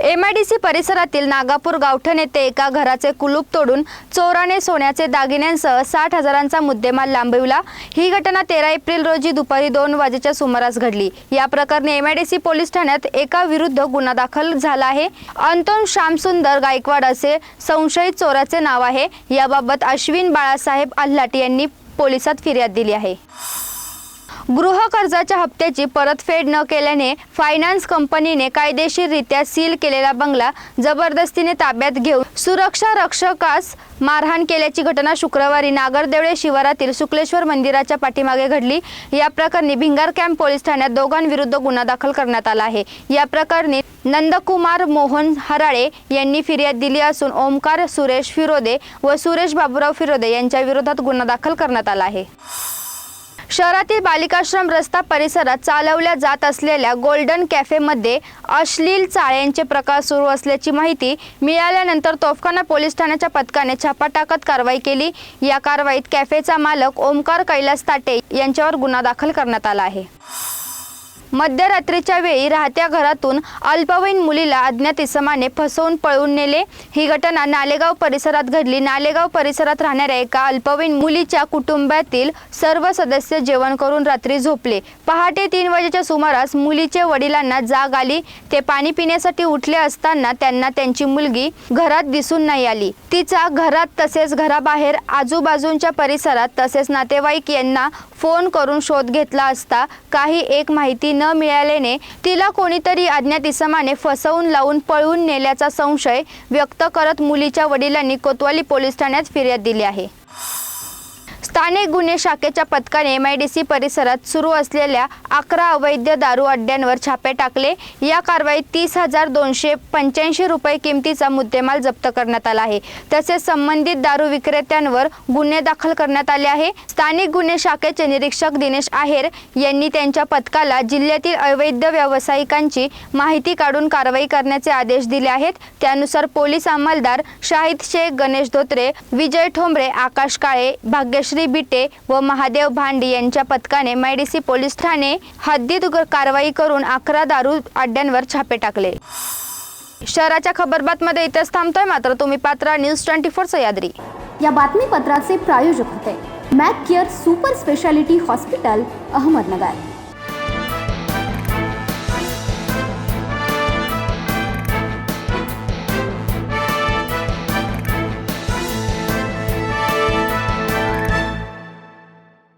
M I D C परिसरातील नागापूर गावठण येथे एका घराचे कुलूप तोडून चोराने सोन्याचे दागिन्यांसह साठ हजारांचा मुद्देमाल लांबविला. ही घटना तेरा एप्रिल रोजी दुपारी दोन वाजेच्या सुमारास घडली. या प्रकरणी M I D C police ठाण्यात एका विरुद्ध गुन्हा दाखल झाला आहे. अंतोन श्यामसुंदर गायकवाड असे संशयित चोराचे नाव आहे. याबाबत अश्विन बाळासाहेब आल्हाट यांनी पोलिसात फिर्याद दिली आहे. गृह कर्जाच्या हप्त्याची परतफेड न केल्याने फायनान्स कंपनीने कायदेशीररित्या सील केलेला बंगला जबरदस्तीने ताब्यात घेऊन सुरक्षा रक्षकास मारहाण केल्याची घटना शुक्रवारी नागरदेवळे शिवारातील शुक्लेश्वर मंदिराच्या पाठीमागे घडली. या प्रकरणी भिंगार कॅम्प पोलीस ठाण्यात दोघांविरुद्ध गुन्हा दाखल करण्यात आला आहे. या प्रकरणी नंदकुमार मोहन हराळे यांनी फिर्याद दिली असून ओमकार सुरेश फिरोदे व सुरेश बाबूराव फिरोदे यांच्या विरोधात गुन्हा दाखल करण्यात आला आहे. शहरातील बालिकाश्रम रस्ता परिसरात चालवल्या जात असलेल्या गोल्डन कॅफेमध्ये अश्लील चाळ्यांचे प्रकार सुरू असल्याची माहिती मिळाल्यानंतर तोफखाना पोलीस ठाण्याच्या पथकाने छापा टाकत कारवाई केली. या कारवाईत कॅफेचा मालक ओमकार कैलास ताटे यांच्यावर गुन्हा दाखल करण्यात आला आहे. मध्यरात्रीच्या वेळी राहत्या घरातून अल्पवयीन मुलीला अज्ञात इसमाने फसवून पळवून नेले. ही घटना नालेगाव परिसरात घडली. नालेगाव परिसरात राहणाऱ्या एका अल्पवयीन मुलीच्या कुटुंबातील सर्व सदस्य जेवण करून रात्री झोपले. पहाटे तीन वाजेच्या सुमारास मुलीचे वडिलांना जाग आली. ते पाणी पिण्यासाठी उठले असताना त्यांना त्यांची मुलगी घरात दिसून नाही आली. तिचा घरात तसेच घराबाहेर आजूबाजूच्या परिसरात तसेच नातेवाईक यांना फोन करून शोध घेतला असता काही एक माहिती न मिळाल्याने तिला कोणीतरी अज्ञात इसमाने फसवून लावून पळवून नेल्याचा संशय व्यक्त करत मुलीच्या वडिलांनी कोतवाली पोलीस ठाण्यात फिर्याद दिली आहे. स्थानिक गुन्हे शाखेच्या पथकाने एम आय डी सी परिसरात सुरू असलेल्या अकरा अवैध दारू अड्ड्यांवर छापे टाकले. या कारवाईत तीस हजार दोनशे पंच्याऐंशी रुपये किमतीचा मुद्देमाल जप्त करण्यात आला आहे. तसेच संबंधित दारू विक्रेत्यांवर गुन्हे दाखल करण्यात आले आहे. स्थानिक गुन्हे शाखेचे निरीक्षक दिनेश आहेर यांनी त्यांच्या पथकाला जिल्ह्यातील अवैध व्यावसायिकांची माहिती काढून कारवाई करण्याचे आदेश दिले आहेत. त्यानुसार पोलीस अंमलदार शाहिद शेख गणेश धोत्रे विजय ठोंबरे आकाश काळे भाग्यश्री बिटे व महादेव भांडी यांच्या पथकाने मायडीसी पोलीस ठाणे हद्दीत कारवाई करून अकरा दारू अड्ड्यांवर छापे टाकले. शहराच्या खबरबातमध्ये इथेच थांबतोय मात्र तुम्ही पात्रा न्यूज ट्वेंटी फोर सह्याद्री या बातमीपत्राचे प्रायोजक होते. Mac Care super speciality hospital Ahmednagar.